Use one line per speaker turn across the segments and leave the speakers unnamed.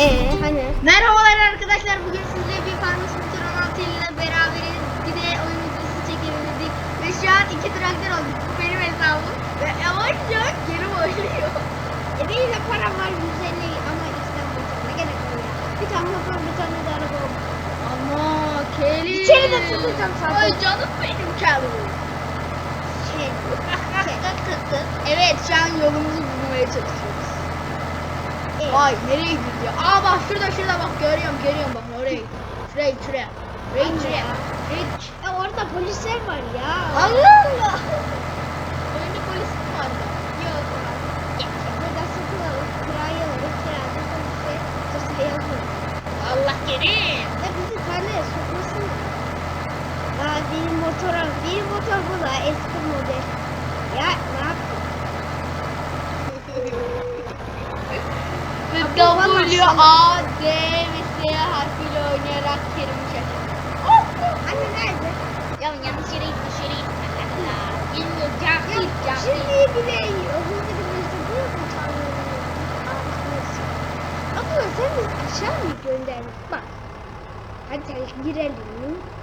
Ee hani
Merhabalar arkadaşlar. Bugün sizle bir Farmers Motor 16 ile beraberiz. Bir de oyun videosu çekebildik. Ve şu an iki traktör olduk. Bu benim hesabım. Ve yavaş yavaş geri oynuyor.
e benim de param var 150 ama ikisinden ne gerek var ya. Bir tane motor bir tane de araba oldu.
Ama Kelly.
İçeri de sıkacağım zaten.
Ay canım benim Kelly.
Şey,
evet şu an yolumuzu bulmaya çalışıyoruz.
Evet.
Ay nereye gidiyoruz ya? Aa bak şurada şurada bak görüyorum görüyorum bak oraya gidiyor. Şuraya şuraya. Şuraya şuraya.
E orada polisler var ya.
Allah Allah. Oyunda polis mi vardı?
Yok. Burada. Kirada polise sırasıyla yazıyor.
Allah kerim.
Ya bizi tarlaya sokmasın. Aa benim motora, benim motor bu da eski model. Ya ne yaptın?
Ve W, A, D ve S harfiyle oynayarak Kerim'i şaşırdı. Oh,
Anne nerede?
Ya yanlış yere gitti şöyle gitti. Bilmiyor cahil cahil.
şimdi bile hızlı gidince bu mu tanrım? Abla sen bizi aşağı mı gönderdin? Bak. Hadi girelim.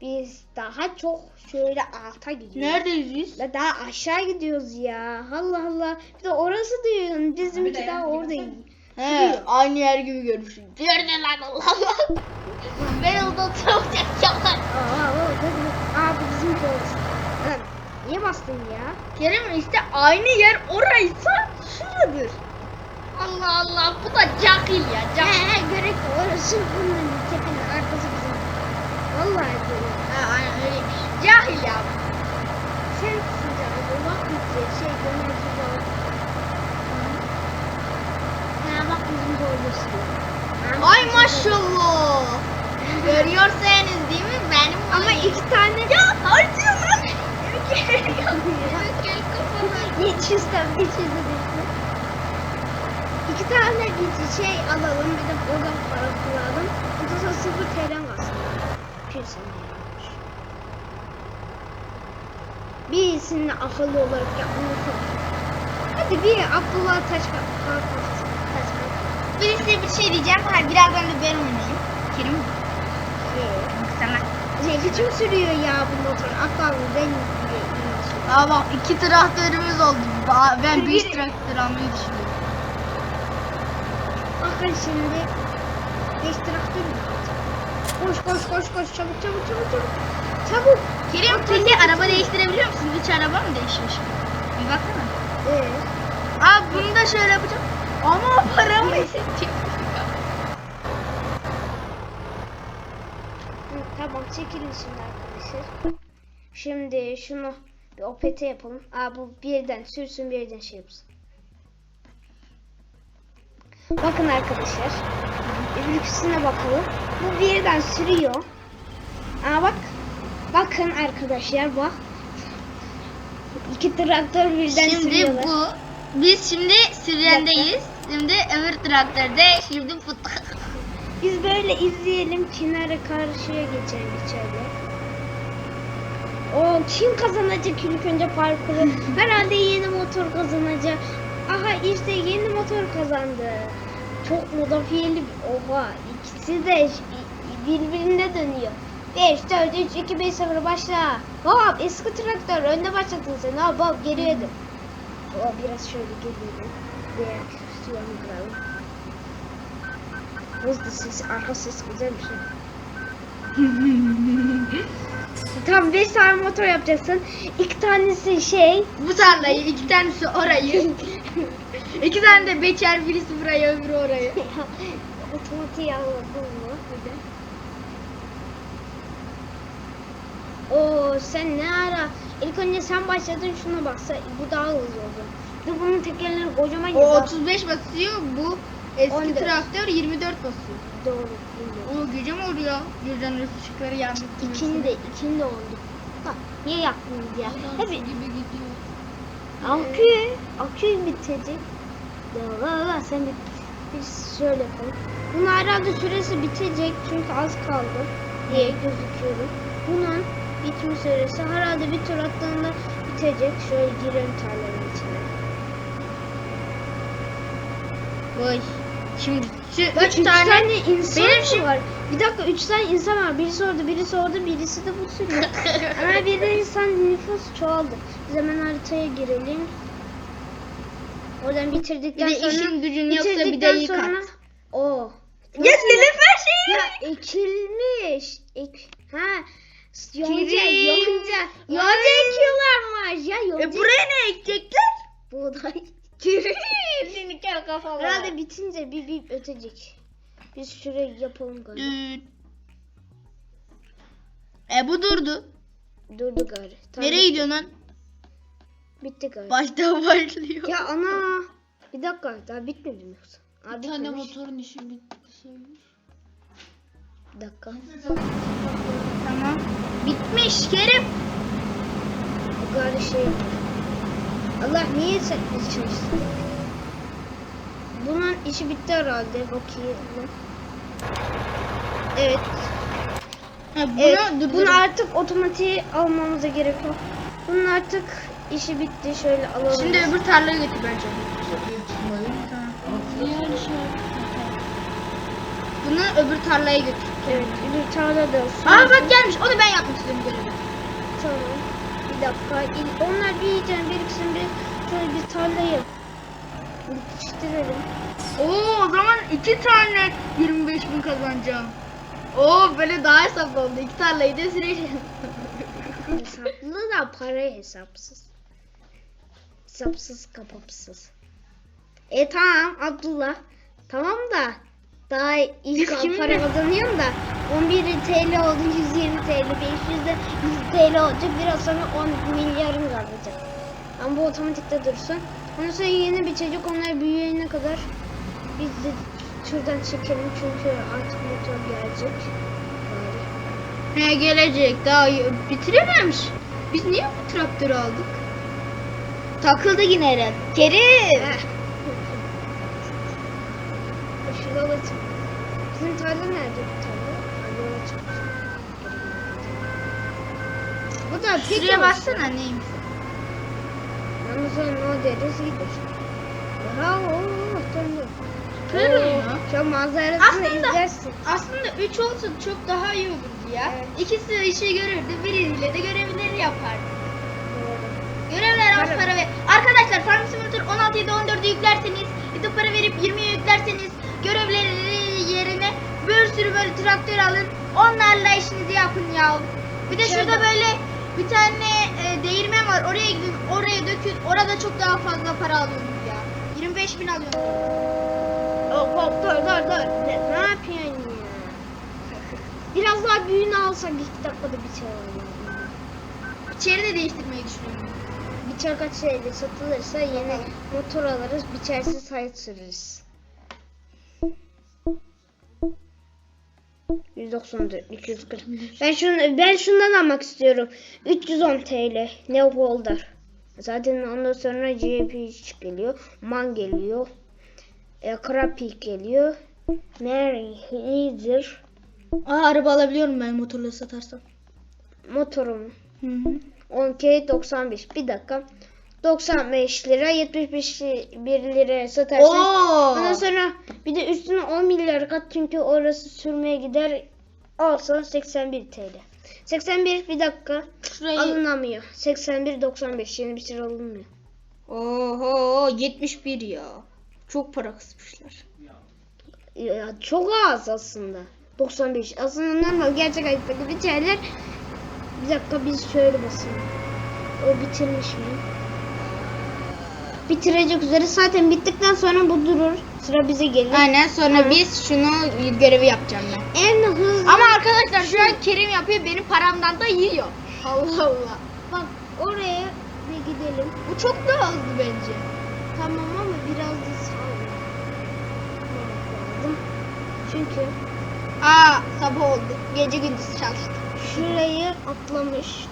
Biz daha çok şöyle alta gidiyoruz.
Neredeyiz biz?
La daha aşağı gidiyoruz ya. Allah Allah. Bir de orası diyorsun. Bizimki daha oradayız.
He, aynı yer gibi görmüşüm. Nerede lan Allah Allah. ben orada oturacağım.
Aa, o, dur, Aa bu bizimki olsun. Lan niye bastın ya?
Kerim işte aynı yer oraysa şuradır. Allah Allah bu da cahil ya
He
cahil.
he gerek yok. orası bunun tepenin arkası bizim. Vallahi böyle.
Ha, aynen. Cahil ya.
Sen sıcak bak bize şey göndersiz ol. Ha bak bizim boylusu.
Ay maşallah. Görüyorsanız değil mi benim
Ama iki tane
ya harcıyor lan. Gel kafana.
Hiç istem, hiç izledim. İki tane bir şey alalım, bir de buradan para kullanalım. Bu da sıfır TL. Kesin yanlış. Birisini akıllı olarak yapmayı çok. Hadi bir Abdullah taş kalk taş kalk.
Bir size bir şey diyeceğim. Hayır birazdan da ben oynayayım. Kerim mi? Sana.
Şey, kim sürüyor ya bu motor? Aklı ben
Aa bak iki traktörümüz oldu. Ben
Bir-
traktör almayı düşünüyorum.
Bakın şimdi beş traktör mü? Koş koş koş koş çabuk çabuk çabuk çabuk. Çabuk.
Kerim peki araba değiştirebiliyor musun? Hiç araba mı değişmiş? Bir baksana.
Ee,
Aa bunu da şöyle yapacağım. Ama paramı.
Hı, Tamam çekilin şimdi arkadaşlar. Şimdi şunu bir opete yapalım. Aa bu birden sürsün birden şey yapsın. Bakın arkadaşlar. Öbürküsüne bakalım. Bu birden sürüyor. Aa bak. Bakın arkadaşlar bak. İki traktör birden
Şimdi
sürüyorlar.
bu biz şimdi Süryen'deyiz. Şimdi öbür traktörde şimdi fut.
Biz böyle izleyelim. Kenara karşıya geçelim içeride. O kim kazanacak ilk önce parkuru? Herhalde yeni motor kazanacak. Aha işte yeni motor kazandı. Çok modifiyeli. Oha ikisi de birbirine dönüyor. 5, 4, 3, 2, 1, 0 başla. Hop eski traktör önde başladın sen. Hop hop dön. O biraz şöyle geliyorum. Diğer suyanı kıralım. Hızlı ses, arka ses güzel bir şey. Tam 5 tane motor yapacaksın. İki tanesi şey.
Bu tarlayı iki tanesi orayı. iki tane de beçer birisi buraya öbürü oraya.
Otomatiği alalım mı? Bir de. Oo sen ne ara? İlk önce sen başladın şuna baksa bu daha hızlı oldu. Bir de bunun tekerleri kocaman
O
ya.
35 basıyor bu eski
14.
traktör 24 basıyor.
Doğru. bilmiyorum.
O gece mi oluyor? Birden ışıkları yandı.
İkinde, ikinde oldu. Bak niye yaptınız ya? Hep
gibi gidiyor.
Akü, akü bitecek. Ya la sen bir, biz şöyle yapalım. Bunun herhalde süresi bitecek çünkü az kaldı diye gözüküyor. Bunun bitme süresi herhalde bir tur attığında bitecek. Şöyle girelim tarlanın içine.
Vay. Şimdi şu
Bak
üç
üç
tane,
tane, insan
benim
mı
şimdi-
var. Bir dakika üç tane insan var. Birisi orada, birisi orada, birisi de bu sürüyor. Ama bir de insan nüfus çoğaldı. Biz hemen haritaya girelim. Oradan
bir
bitirdikten
de
sonra...
işin gücün yoksa bir de yıkat.
sonra- Oo.
Ya Nilüfer şeyi.
Ya ekilmiş. Ek... Ha. Yonca, yonca. Yonca ekiyorlarmış ya yonca.
E buraya ne ekecekler?
Buğday.
Kirin. Seni kel.
Herhalde bitince bir bir ötecek. Biz şuraya yapalım galiba.
Düt. E bu durdu.
Durdu gari.
Nereye gidiyorsun lan?
Bitti gari.
Baştan başlıyor.
Ya ana. Bir dakika daha bitmedi mi yoksa? Aa,
Bir tane
bitmemiş.
motorun işi bitti söylemiş.
Bir dakika.
Tamam. Bitmiş Kerim.
Bu gari şey. Allah niye sen çalıştın? Bunun işi bitti herhalde. Bakayım. Evet.
Ha, bunu
Evet, bunu artık otomatiğe almamıza gerek yok. Bunun artık işi bitti. Şöyle alalım.
Şimdi öbür tarlaya götür bence. Bunu öbür tarlaya götür.
Evet, bir de olsun.
Aa bak gelmiş. Onu ben yapmak istiyorum görevi.
Tamam. Bir dakika. Onlar bir iyice biriksin bir şöyle bir tarlayı bitiştirelim.
Oo o zaman iki tane 25 bin kazanacağım. Oo böyle daha hesaplı oldu. İki tarlayı da süreceğim.
Hesaplı da para hesapsız. Hesapsız kapapsız. E tamam Abdullah. Tamam da daha ilk para kazanıyorum da 11 TL oldu 120 TL 500 de 100 TL olacak biraz sonra 10 milyarım kalacak. Ama bu otomatikte dursun. Ondan sonra yeni bir çocuk onlar büyüyene kadar biz de şuradan çekelim çünkü artık motor gelecek.
He gelecek. Daha bitirememiş. Biz niye bu traktörü aldık? Takıldı yine herhalde. Kerim.
Şu yola çık. Bizim tarla nerede bu tarla? Ha, yola çıkmış. Bu da tek
Şuraya
olsun.
bassana neymiş?
Ondan sonra ne deriz gider. Ha o tamam.
Süper
Oo,
ya.
Şu manzarasını
Aslında-
izlersin.
Aslında 3 olsa çok daha iyi olurdu ya.
Evet.
İkisi işi görürdü. Biriyle de görevleri yapardı.
Doğru.
Görevler az
Para.
ve arkadaşlar Farm Simulator 16 ile 14'ü yüklerseniz de para verip 20'ye yüklerseniz görevleri yerine bir sürü böyle traktör alın. Onlarla işinizi yapın ya. Bir de şurada böyle bir tane e, değirmen var. Oraya gidin, oraya dökün. Orada çok daha fazla para alıyorsunuz ya. 25 bin alıyorsunuz.
Hop hop dur dur dur. Ne, ne yapıyorsun ya? Biraz daha büyüğünü alsak iki dakikada biter.
İçeri de değiştirmeyi düşünüyorum.
Biçer kaç şeyle satılırsa yeni motor alırız, biçersiz hayat süreriz. 194, 240. Ben şunu ben şundan almak istiyorum. 310 TL. Neo Holder. Zaten ondan sonra GP geliyor. Man geliyor. E, Krapik geliyor. Mary Heather.
Aa araba alabiliyorum ben motorla satarsam.
Motorum.
Hı hı.
10K 95. Bir dakika. 95 lira 75 1 liraya satarsın.
Oo.
Ondan sonra bir de üstüne 10 milyar kat çünkü orası sürmeye gider. Alsan 81 TL. 81 bir dakika.
Şurayı...
Alınamıyor. 81 95 yeni bir şey alınmıyor.
Oho 71 ya. Çok para kısmışlar.
Ya, çok az aslında. 95. Aslında normal gerçek hayattaki bir şeyler. Bir dakika biz şöyle basalım. O bitirmiş mi? Bitirecek üzere. Zaten bittikten sonra bu durur. Sıra bize gelir.
Aynen sonra
Hı.
biz şunu görevi yapacağım ben.
En hızlı.
Ama arkadaşlar şu an Kerim yapıyor benim paramdan da yiyor. Allah Allah.
Bak oraya bir gidelim.
Bu çok daha hızlı bence.
Tamam ama biraz da sağ lazım. Çünkü
Aa sabah oldu. Gece gündüz çalıştık.
Şurayı atlamış.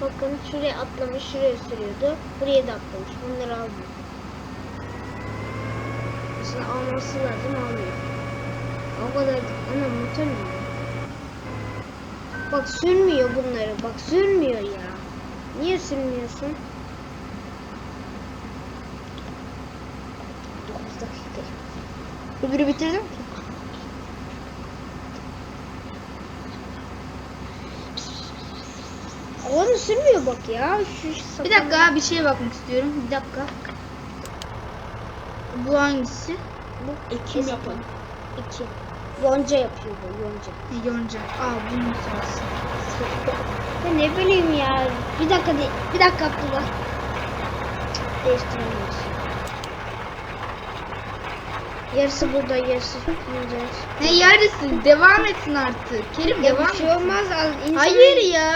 Bakın şuraya atlamış, şuraya sürüyordu. Buraya da atlamış. Bunları almıyor. Aslında alması lazım, almıyor. O kadar ana motor ne? Bak sürmüyor bunları. Bak sürmüyor ya. Niye sürmüyorsun? 9 dakika.
Öbürü bitirdim.
Onu sürmüyor bak ya. Şu
Bir dakika bir şeye bakmak istiyorum. Bir dakika. Bu hangisi?
Bu
Ekim yapalım.
İki. Yonca yapıyor bu yonca.
Yonca. Aa bunun sırası.
Ya ne bileyim ya. Bir dakika değil. Bir dakika Abdullah. Değiştiremiyoruz. Yarısı burada, yarısı yonca.
Ne yarısı? Devam etsin artık. Kerim
Ya
devam
bir şey
etsin.
olmaz.
Hayır ya.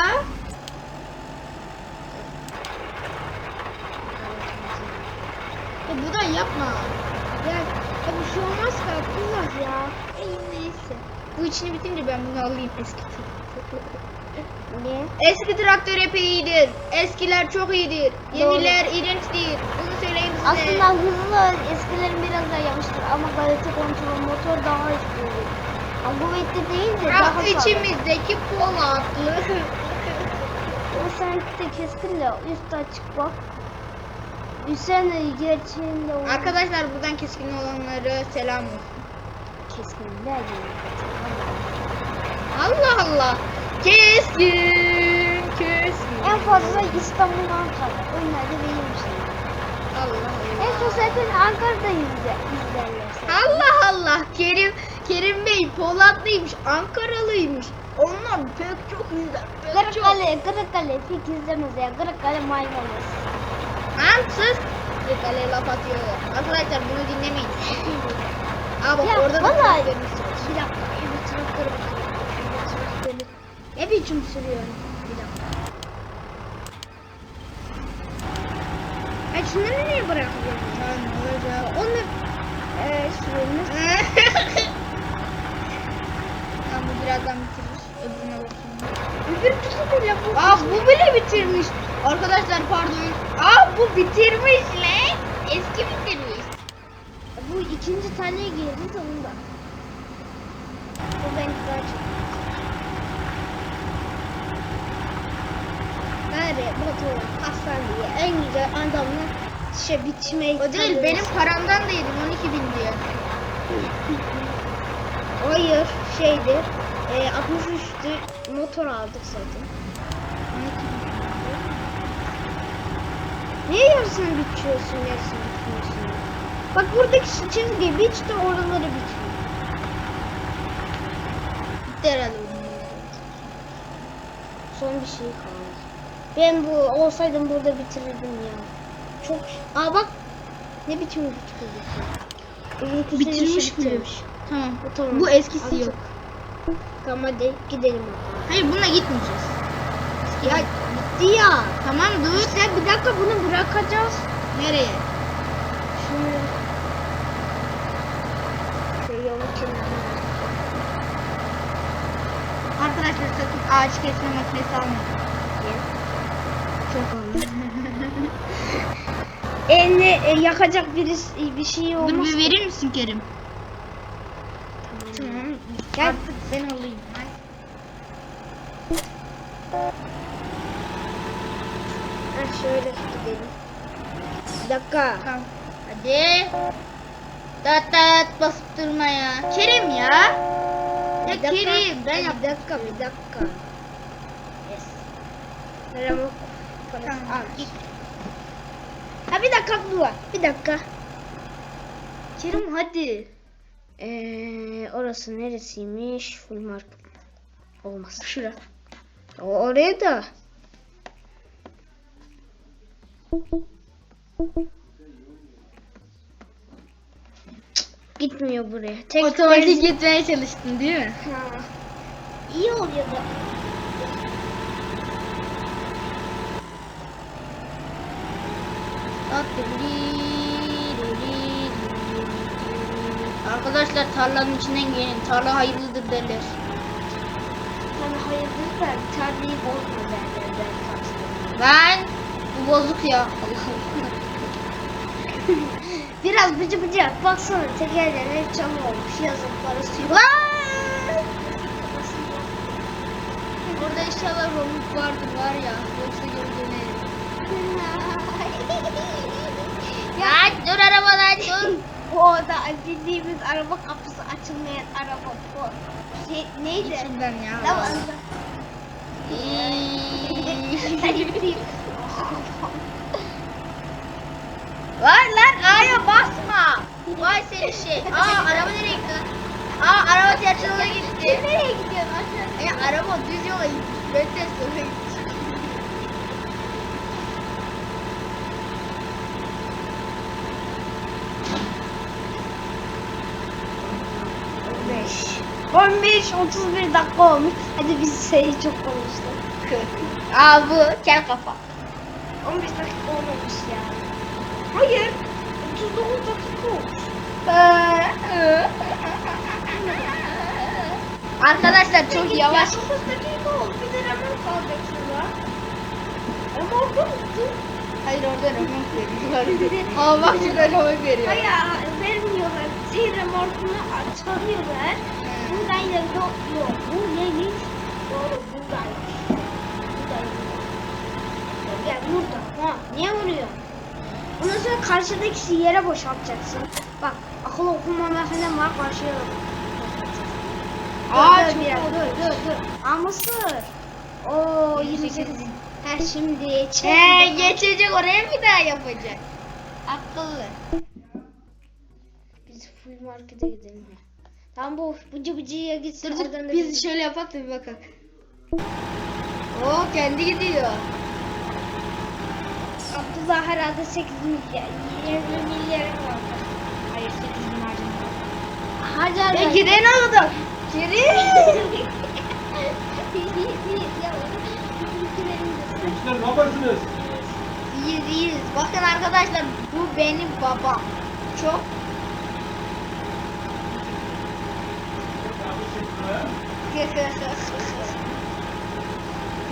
Ya bu da yapma.
Ya, ya bir şey olmaz ki Abdullah ya.
Ey neyse. Bu içini bitince ben bunu alayım eski.
Niye?
Eski traktör epey iyidir. Eskiler çok iyidir. Yeniler iğrençtir. Bunu söyleyeyim size.
Aslında hızlı eskilerin biraz daha yavaştır ama kalite kontrol motor daha hızlı. Ama kuvvetli değil de daha
Bak
fazla.
içimizdeki Polatlı.
O seninki de keskin de üstü açık bak. Hüseyin de gerçeğinde o
Arkadaşlar buradan keskin olanları selam olsun.
keskinler
Allah Allah. Keskin. Keskin.
En fazla İstanbul Ankara. Onlar da benim şey.
Allah
En
Allah.
son zaten Ankara'da izle, izlerler.
Allah Allah. Kerim Kerim Bey Polatlı'ymış. Ankaralıymış. Onlar pek çok izler. Pek çok.
Kırıkkale, Kırıkkale pek izlemez ya. Kırıkkale maymunuz.
Ansız. Kırıkkale'ye laf atıyorlar. Arkadaşlar bunu dinlemeyin. Aa bak
Ya,
orada da
vallahi-
var.
Bir dakika, bir traktörü. Bir traktörü. Ne biçim sürüyor? Bir dakika. Ya şunları nereye bırakıyorsun?
Lan ne olacak?
Onu eee sürüyorsunuz.
Tamam bu birazdan bitirir. Öbürüne bakayım.
Öbür kutu bile bu.
Aa bu bile bitirmiş. Arkadaşlar pardon. Aa bu bitirmiş lan. Eski bitirmiş.
Bu ikinci taneye girdi onda. Bu daha çok. Gari, motor, hastaneye en güzel adamla şey biçmeyi
O değil benim paramdan da yedim 12 bin diye.
Hayır şeydi. E, 63'tü motor aldık zaten.
12 bin.
Niye yarısını biçiyorsun yarısını bitmiyorsun? ya? Bak buradaki çizgi biç de oraları biçmiyor.
Bitti herhalde.
Son bir şey kaldı. Ben bu olsaydım burada bitirirdim ya. Çok Aa bak ne biçim gözüküyor. Öbür
Bitirmiş
bitirmiş.
Tamam.
Bu tamam.
Bu eskisi
Artık-
yok.
Tamam hadi gidelim bakalım.
Hayır bununla gitmeyeceğiz.
Ya bitti ya.
Tamam dur.
İşte bir dakika bunu bırakacağız.
Nereye?
Şunu şu yolun kenarına.
Arkadaşlar sakın ağaç kesme makinesi almayın.
Çok olmuş. Eline e, yakacak birisi bir şey olmaz.
Dur bir verir misin Kerim?
Tamam. Gel.
Artık ben alayım.
Ha, şöyle gidelim. Bir dakika.
Tamam. Hadi. Tat tat basıp durma ya. Kerim ya. Ya
Bir dakika.
Kerim ben
bir
yap.
dakika bir dakika. Yes. Merhaba.
Tamam.
al. git. Ha bir dakika dur. Bir dakika.
Kerim hadi.
Ee, orası neresiymiş? Full mark. Olmaz.
Şura.
O, oraya da. Cık, Gitmiyor buraya. Tek
Otomatik
benzin-
gitmeye çalıştın değil mi?
Ha. İyi oluyor da.
Arkadaşlar tarlanın içinden gelin. Tarla hayırlıdır derler.
Tabii hayırdır da tarlayı bozma derler ben kastım.
Ben bu bozuk ya. Allah Allah.
Biraz bıcı bıcı yap. Baksana tekerler hep çamur olmuş. Yok.
Vay! Orada inşallah romuk vardır var ya. Yoksa geri dönerim. Ya dur arabadan dur.
Po'da bildiğimiz araba kapısı açılmayan araba Po. Şey, neydi?
İçinden ya.
Tamam.
Var lan A'ya basma. Vay seni şey. Aa araba nereye gitti? lan? Aa araba ters yola gitti.
Nereye gidiyorsun aşağı?
Ya araba düz yola gitti. Ben ters yola gitti.
Beş. 15 31 dakika olmuş. Hadi biz sayı çok konuştuk.
Aa bu kel kafa.
15 dakika olmamış ya. Hayır. 39 dakika olmuş.
Arkadaşlar çok yavaş.
9 dakika oldu. Bir de remork kalacak şurada. Remorku musun?
Hayır orada remork veriyorlar. Aa bak şurada remork veriyor.
Hayır vermiyorlar. Şey remorkunu çalıyorlar. Buradan ya yok yok. Bu neymiş? Doğru buradaymış. Buradaymış. Ya burada. Ha, niye vuruyor? Ondan sonra karşıdaki yere boşaltacaksın. Bak akıl okumama falan var karşıya.
Aa,
Dur,
çok
dur, dur dur dur. Aa mısır. Oo 28. Ha şimdi çek.
Ee, geçecek oraya bir daha yapacak. Akıllı.
Biz full markete gidelim ya. Tamam bu bıcı bıcıya gitsin.
Dur dur biz şöyle yapak da bir bakalım. Oo kendi gidiyor.
Abdullah herhalde 8 milyar, 20 milyar var.
Hayır 8 bin harcamadım.
Harcar
E giden oldu. Geri.
Gençler ne yapıyorsunuz?
İyiyiz iyiyiz. Bakın arkadaşlar bu benim babam. Çok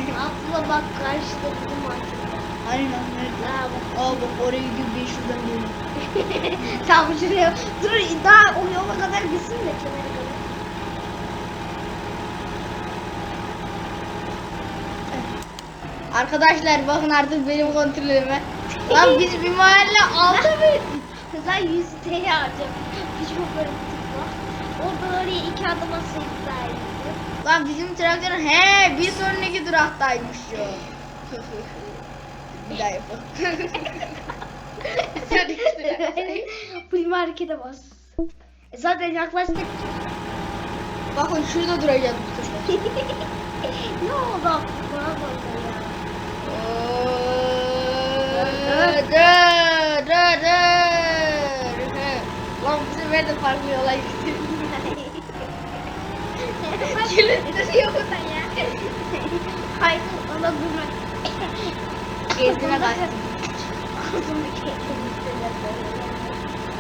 Abdullah bak karşıda bizim market.
Aynen
bak
oraya gidiyor ben şuradan geliyorum.
Tamam şuraya. Dur daha o yola kadar gitsin de kenara kadar.
Arkadaşlar bakın artık benim kontrolüme. Lan biz bir mahalle altı mı?
Kızlar 100 TL harcamış. Hiç tip var. Orada oraya iki adım iyiydi.
Lan bizim traktör he bir sonraki duraktaymış ya. bir daha yapalım.
Full markete bas. E zaten yaklaştık.
Bakın şurada duracağız bu sefer.
ne oldu Abdullah bana ya?
Dur dur dur. Lan bu sefer de farklı yola gittik.
Gülündürüyor burada ya. Hayır ona durmak.
Kaçtım.
Ağzımdaki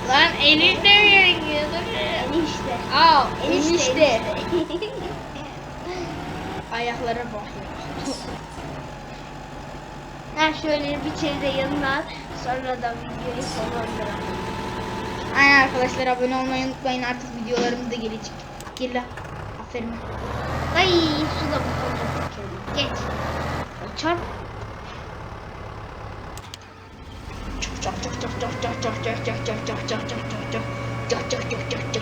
Lan enişte gerekiyordu?
Enişte.
Aa
Enişte.
enişte. Ayaklara bak ya.
Ha şöyle bir çevre yanına at. Sonra da videoyu sonlandıralım.
Aynen arkadaşlar abone olmayı unutmayın artık videolarımız da gelecek. Gel lan. Aferin.
Ay su da bu konuda Geç. Çarp.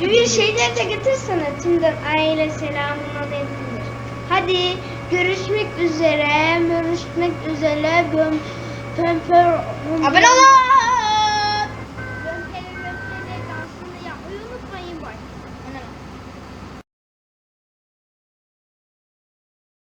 Bir şeyler de getirsene tümden aile selamın aleykümler. Hadi görüşmek üzere. Görüşmek üzere. Böm, pöm, pöm,
Abone olun.